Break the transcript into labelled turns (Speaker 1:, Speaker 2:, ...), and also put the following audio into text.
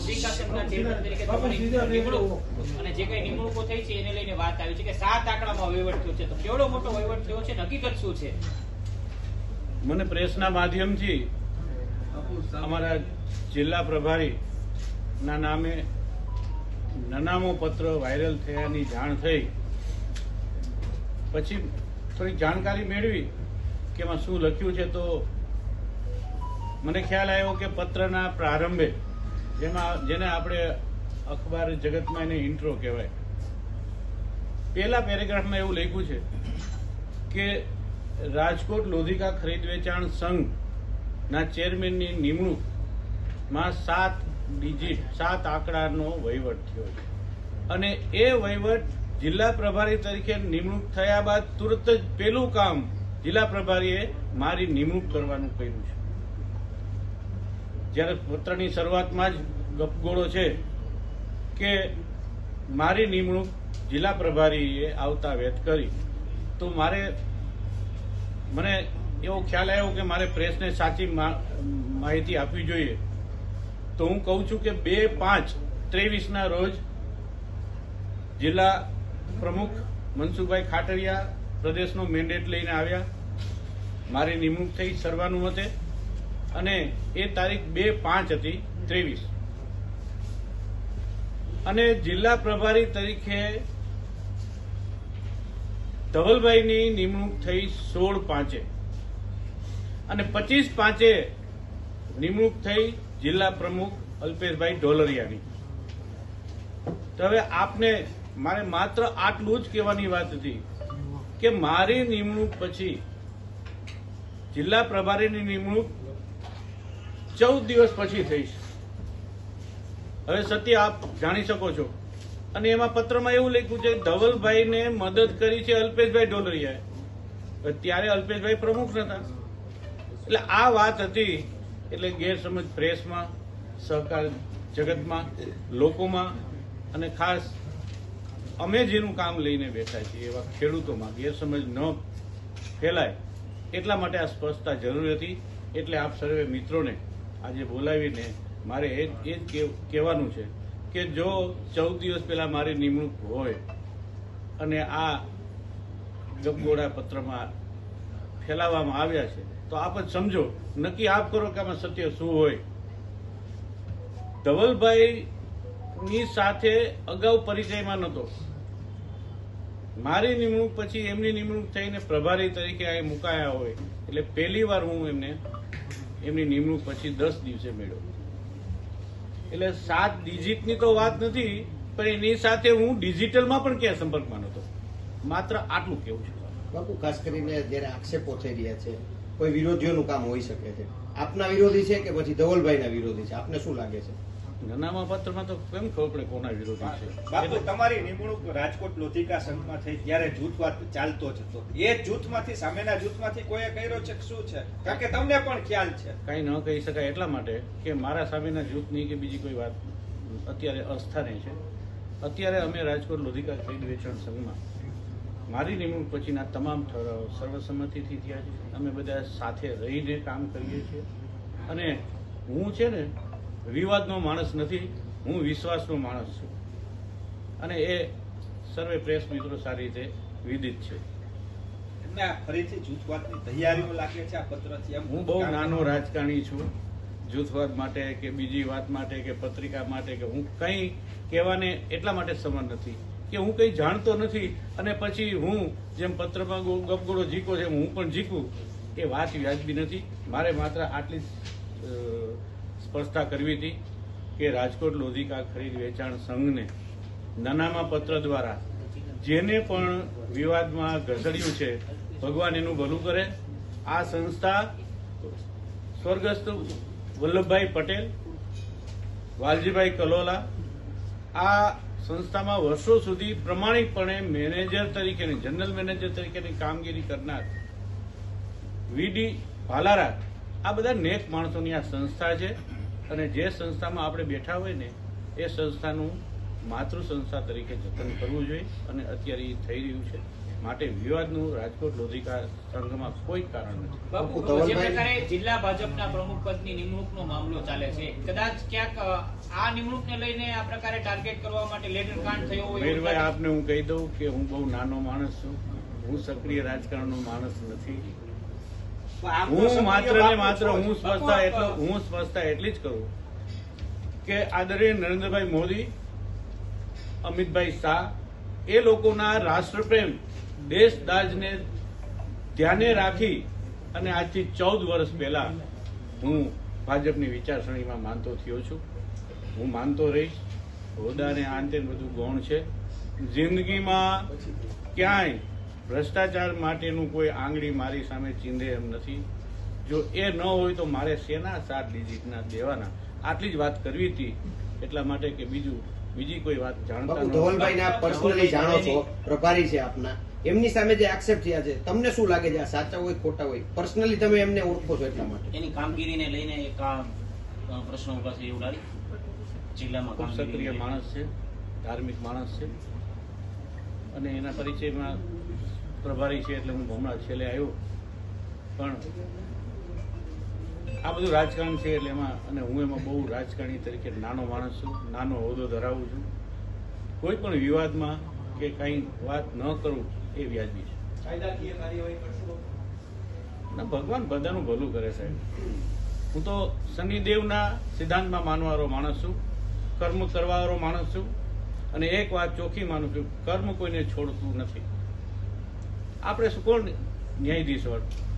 Speaker 1: લોધિકા સંઘના ચેરમેન તરીકે તમારી નિમણૂક અને જે કઈ નિમણૂકો થઈ છે એને લઈને વાત આવી છે કે સાત આંકડામાં વહીવટ થયો છે. તો કેવડો મોટો વહીવટ થયો છે ને હકીકત શું છે?
Speaker 2: મને પ્રેસના માધ્યમથી અમારા જિલ્લા પ્રભારી ના નામે નનામો પત્ર વાયરલ થયાની જાણ થઈ. પછી થોડીક જાણકારી મેળવી કે એમાં શું લખ્યું છે તો મને ખ્યાલ આવ્યો કે પત્રના પ્રારંભે જેમાં જેને આપણે અખબાર જગતમાં એને ઇન્ટ્રો કહેવાય. પહેલા પેરેગ્રાફમાં એવું લખ્યું છે કે રાજકોટ લોધિકા ખરીદ વેચાણ સંઘના ચેરમેનની નિમણૂકમાં સાત ડિજિટ, સાત આંકડાનો વહીવટ થયો છે. અને એ વહીવટ જિલ્લા પ્રભારી તરીકે નિમણૂક થયા બાદ તુરત જ પેલું કામ જિલ્લા પ્રભારીએ મારી નિમણૂક કરવાનું કર્યું છે. જ્યારે પત્રની શરૂઆતમાં જ ગપગોળો છે કે મારી નિમણૂક જિલ્લા પ્રભારીએ આવતા વેત કરી. તો મારે મને એવો ખ્યાલ આવ્યો કે મારે પ્રેસને સાચી માહિતી આપવી જોઈએ. તો હું કહું છું કે બે પાંચ ત્રેવીસના રોજ જિલ્લા પ્રમુખ મનસુખભાઈ ખાટરિયા પ્રદેશનો મેન્ડેટ લઈને આવ્યા. મારી નિમણૂક થઈ સર્વાનુમતે. અને એ તારીખ બે પાંચ હતી, ત્રેવીસ. અને જિલ્લા પ્રભારી તરીકે ધવલભાઈની નિમણૂક થઈ સોળ પાંચે. અને પચીસ પાંચે નિમણૂક થઈ જિલ્લા પ્રમુખ અલ્પેશભાઈ ઢોલરિયાની. તો હવે આપને મારે માત્ર આટલું જ કહેવાની વાત હતી કે મારી નિમણૂક પછી જિલ્લા પ્રભારીની નિમણૂક ચૌદ દિવસ પછી થઈ છે હવે સત્ય આપ જાણી શકો છો. અને એમાં પત્રમાં એવું લખ્યું છે, ધવલભાઈને મદદ કરી છે અલ્પેશભાઈ ઢોલરિયાએ. ત્યારે અલ્પેશભાઈ પ્રમુખ નતા. એટલે આ વાત હતી, એટલે ગેરસમજ પ્રેસમાં, સહકાર જગતમાં, લોકોમાં, અને ખાસ અમે જેનું કામ લઈને બેઠા છીએ, એવા ખેડૂતોમાં ગેરસમજ ન ફેલાય. એટલા માટે આ સ્પષ્ટતા જરૂરી હતી. એટલે આપ સર્વે મિત્રોને આજે બોલાવીને મારે એ એ જ કહેવ- કહેવાનું છે કે જો ચૌદ દિવસ પહેલા મારી નિમણૂક હોય અને આ ગપગોળા પત્રમાં ફેલાવવામાં આવ્યા છે, તો આપ જ સમજો, નક્કી આપ કરો કે આમાં સત્ય શું હોય. ધવલભાઈની સાથે અગાઉ પરિચયમાં નહોતો. મારી નિમણૂક પછી એમની નિમણૂક થઈને પ્રભારી તરીકે અહીં મુકાયા હોય, એટલે પહેલી વાર હું એમને એમની નિમણૂક પછી દસ દિવસે મળ્યો એટલે સાત ડિજિટની તો વાત નથી, પણ એની સાથે હું ડિજિટલમાં પણ ક્યાં સંપર્કમાં નહોતો. માત્ર આટલું કેવું છે.
Speaker 3: બાપુ, ખાસ કરીને જયારે આક્ષેપો થઈ રહ્યા છે, કોઈ વિરોધીઓનું કામ હોઈ શકે છે. આપના વિરોધી છે કે પછી ધવલભાઈના વિરોધી છે? આપને શું લાગે છે?
Speaker 2: નાનામાં પત્રમાં તો કેમ ખબર પડે કોના વિરોધી છે?
Speaker 4: બાપુ તમારી નિમણૂક રાજકોટ લોધિકા સંઘમાં થઈ ત્યારે જૂથવાદ ચાલતો જ હતો. એ જૂથમાંથી સામેના જૂથમાંથી કોઈએ કર્યો છે કે શું છે? કારણ કે તમને પણ ખ્યાલ છે.
Speaker 2: કાંઈ ન કહી શકાય એટલા માટે કે મારા સામેના જૂથની કે બીજી કોઈ વાત અત્યારે અસ્થાને છે. અત્યારે અમે રાજકોટ લોધિકા ખરીદ વેચાણ સંઘમાં. મારી નિમણૂક પછીના તમામ ઠરાવ સર્વસંમતિથી થયા છે. અમે બધા સાથે રહીને કામ કરીએ છીએ. અને હું છે ને વિવાદનો માણસ નથી હું વિશ્વાસનો માણસ છું. અને એ સર્વે પ્રેસ મિત્રો સારી રીતે વિદિત છે.
Speaker 4: ફરીથી જૂથવાદની તૈયારીઓ લાગે છે આ પત્રથી
Speaker 2: હું બહુ નાનો રાજકારણી છું. જૂથવાદ માટે કે બીજી વાત માટે કે પત્રિકા માટે કે હું કંઈ કહેવાને એટલા માટે સમર નથી કે હું કંઈ જાણતો નથી અને પછી હું જેમ પત્રમાં ગપગોળો જીકો છે હું પણ જીકું એ વાત વ્યાજબી નથી. મારે માત્ર આટલી સ્પષ્ટતા કરવી હતી કે રાજકોટ લોધિકા ખરીદ વેચાણ સંઘને નાનામાં પત્ર દ્વારા જેને પણ વિવાદમાં ઘસડ્યું છે, ભગવાન એનું ભલું કરે. આ સંસ્થા સ્વર્ગસ્થ વલ્લભભાઈ પટેલ, વાલજીભાઈ કલોલા, આ સંસ્થામાં વર્ષો સુધી પ્રમાણિકપણે મેનેજર તરીકેની, જનરલ મેનેજર તરીકેની કામગીરી કરનાર વીડી ભાલારા આ બધા નેક માણસોની આ સંસ્થા છે અને જે સંસ્થામાં આપણે બેઠા હોય ને એ સંસ્થાનું માતૃ સંસ્થા તરીકે જતન કરવું જોઈએ અને અત્યારે એ થઈ રહ્યું છે. માટે વિવાદનું રાજકોટ લોધિકા સંઘમાં કોઈ કારણ નથી.
Speaker 1: બાપુ જે પ્રકારે જિલ્લા ભાજપના પ્રમુખ પદની નિમણૂકનો મામલો ચાલે છે કદાચ ક્યાંક આ નિમણૂકને લઈને આ પ્રકારે ટાર્ગેટ કરવા માટે લેટર કાંડ થયો હોય મેરભાઈ
Speaker 2: આપને હું કહી દઉં કે હું બહુ નાનો માણસ છું. હું સક્રિય રાજકારણનો માણસ નથી. હું માત્ર ને માત્ર હું સ્પષ્ટતા એટલો હું સ્પષ્ટતા એટલી જ કરું કે આદરણીય નરેન્દ્રભાઈ મોદી અમિતભાઈ શાહ એ લોકોના રાષ્ટ્રપ્રેમ દેશ દાજને ધ્યાને રાખી અને આજથી ચૌદ વર્ષ પહેલા હું ભાજપની વિચારસરણીમાં માનતો થયો છું. હું માનતો રહીશ. હોદાને આંતે બધું ગૌણ છે. જિંદગીમાં ક્યાંય ભ્રષ્ટાચાર માટેનું કોઈ આંગળી મારી સામે ચીંધે એમ નથી. જો એ ન હોય તો મારે શેના સાત ડિજિટના દેવાના? આટલી જ વાત કરવી હતી. એટલા માટે કે બીજું બીજી કોઈ વાત જાણતા
Speaker 3: બાપુ આપ પર્સનલી જાણો છો પ્રભારી છે આપના. એમની સામે જે આક્ષેપ થયા છે તમને શું લાગે છે આ સાચા હોય ખોટા હોય? પર્સનલી તમે એમને ઓળખો છો એટલા માટે.
Speaker 5: એની કામગીરીને લઈને એક આ પ્રશ્ન ઊભા છે એવું લાગે? જિલ્લામાં
Speaker 2: ખૂબ સક્રિય માણસ છે ધાર્મિક માણસ છે. અને એના પરિચયમાં પ્રભારી છે એટલે હું હમણાં છેલ્લે આવ્યો. પણ આ બધું રાજકારણ છે એટલે એમાં અને હું એમાં બહુ રાજકારણી તરીકે નાનો માણસ છું નાનો હોદ્દો ધરાવું છું. કોઈ પણ વિવાદમાં કે કાંઈ વાત ન કરું એ વ્યાજબી છે. ના ભગવાન બધાનું ભલું કરે સાહેબ. હું તો શનિદેવના સિદ્ધાંતમાં માનવાવાળો માણસ છું કર્મ કરવાવાળો માણસ છું અને એક વાત ચોખ્ખી માનું છું કર્મ કોઈને છોડતું નથી. આપણે શું કોણ ન્યાયાધીશ વડ